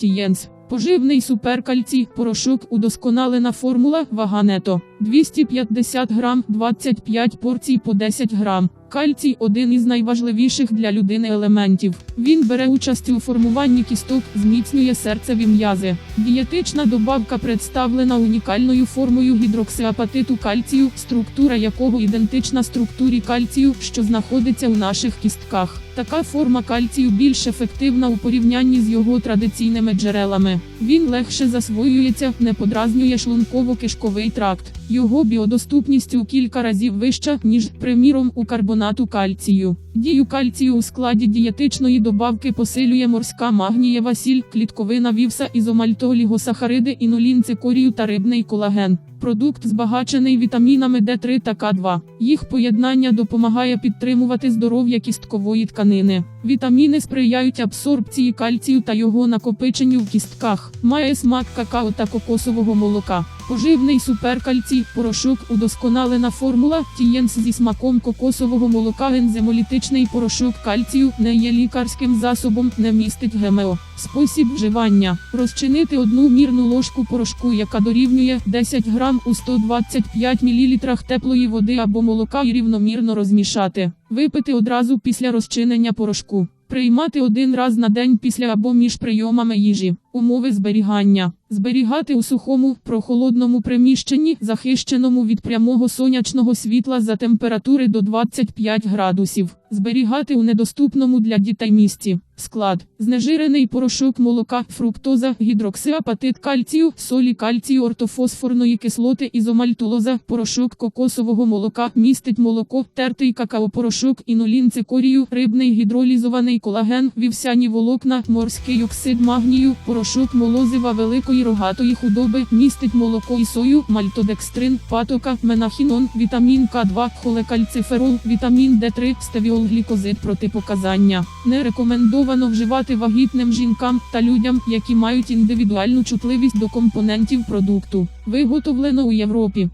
Тієнс. Поживний суперкальцій, порошок, удосконалена формула, вага нето. 250 грам, 25 порцій по 10 грам. Кальцій один із найважливіших для людини елементів. Він бере участь у формуванні кісток, зміцнює серцеві м'язи. Дієтична добавка представлена унікальною формою гідроксиапатиту кальцію, структура якого ідентична структурі кальцію, що знаходиться у наших кістках. Така форма кальцію більш ефективна у порівнянні з його традиційними джерелами. Він легше засвоюється, не подразнює шлунково-кишковий тракт. Його біодоступність у кілька разів вища, ніж, приміром, у карбонату кальцію. Дію кальцію у складі дієтичної добавки посилює морська магнієва сіль, клітковина вівса, ізомальтоолігосахариди, інулін цикорію та рибний колаген. Продукт збагачений вітамінами D3 та К2. Їх поєднання допомагає підтримувати здоров'я кісткової тканини. Вітаміни сприяють абсорбції кальцію та його накопиченню в кістках. Має смак какао та кокосового молока. Поживний суперкальцій, порошок, удосконалена формула, тієнс зі смаком кокосового молока, ензимолітичний порошок кальцію не є лікарським засобом, не містить ГМО. Спосіб вживання: розчинити одну мірну ложку порошку, яка дорівнює 10 грам у 125 мл теплої води або молока і рівномірно розмішати. Випити одразу після розчинення порошку. Приймати один раз на день після або між прийомами їжі. Умови зберігання. Зберігати у сухому, прохолодному приміщенні, захищеному від прямого сонячного світла за температури до 25 градусів. Зберігати у недоступному для дітей місці. Склад. Знежирений порошок молока, фруктоза, гідроксиапатит кальцію, солі кальцію, ортофосфорної кислоти, ізомальтулоза, порошок кокосового молока, містить молоко, тертий какао-порошок, інулін цикорію, рибний гідролізований колаген, вівсяні волокна, морський оксид магнію, порошок молозива великої рогатої худоби, містить молоко і сою, мальтодекстрин, патока, менахінон, вітамін К2, холекальциферол, вітамін Д3, стевіол глікозид протипоказання. Не рекомендовано вживати вагітним жінкам та людям, які мають індивідуальну чутливість до компонентів продукту. Виготовлено у Європі.